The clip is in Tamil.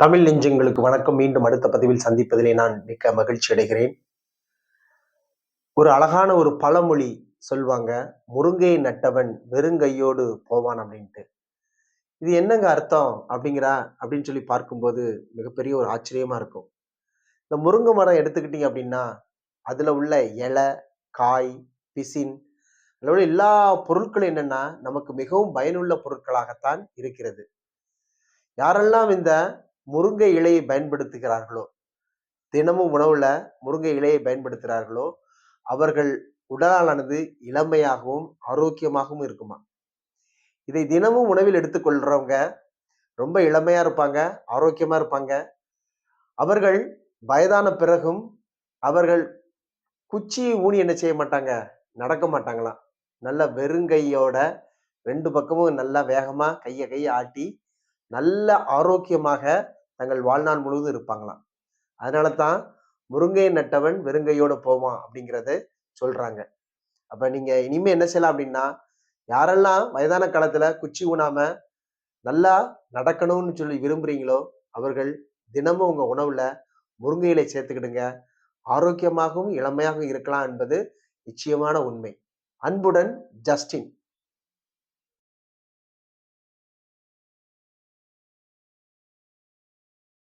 தமிழ் நெஞ்சங்களுக்கு வணக்கம். மீண்டும் அடுத்த பதிவில் சந்திப்பதிலே நான் மிக்க மகிழ்ச்சி அடைகிறேன். ஒரு அழகான ஒரு பழமொழி சொல்லுவாங்க முருங்கை நட்டவன் வெறுங்கையோடு போவான் அப்படின்ட்டு. இது என்னங்க அர்த்தம்? அப்படிங்கிறா அப்படின்னு சொல்லி பார்க்கும்போது மிகப்பெரிய ஒரு ஆச்சரியமா இருக்கும். இந்த முருங்கை மரம் எடுத்துக்கிட்டீங்க அப்படின்னா அதுல உள்ள இலை காய் பிசின் அதில் உள்ள எல்லா பொருட்களும் என்னன்னா நமக்கு மிகவும் பயனுள்ள பொருட்களாகத்தான் இருக்கிறது. யாரெல்லாம் இந்த முருங்கை இலையை பயன்படுத்துகிறார்களோ? தினமும் உணவுல முருங்கை இலையை பயன்படுத்துகிறார்களோ அவர்கள் உடலானது இளமையாகவும் ஆரோக்கியமாகவும் இருக்குமா? இதை தினமும் உணவில் எடுத்துக்கொள்றவங்க ரொம்ப இளமையா இருப்பாங்க ஆரோக்கியமா இருப்பாங்க. அவர்கள் வயதான பிறகும் அவர்கள் குச்சி ஊனி என்ன செய்ய மாட்டாங்க? நடக்க மாட்டாங்களாம் நல்ல வெறுங்கையோட ரெண்டு பக்கமும் நல்லா வேகமா கையை கையை ஆட்டி நல்ல ஆரோக்கியமாக தங்கள் வாழ்நாள் முழுவதும் இருப்பாங்களாம். அதனால தான் முருங்கை நட்டவன் வெறுங்கையோடு போவான் அப்படிங்கிறத சொல்றாங்க. அப்போ நீங்கள் இனிமேல் என்ன செய்யலாம் அப்படின்னா யாரெல்லாம் வயதான காலத்தில் குச்சி ஊனாம நல்லா நடக்கணும்னு சொல்லி விரும்புகிறீங்களோ அவர்கள் தினமும் உங்கள் உணவில் முருங்கை இலை சேர்த்துக்கிடுங்க. ஆரோக்கியமாகவும் இளமையாகவும் இருக்கலாம் என்பது நிச்சயமான உண்மை. அன்புடன் ஜஸ்டின்.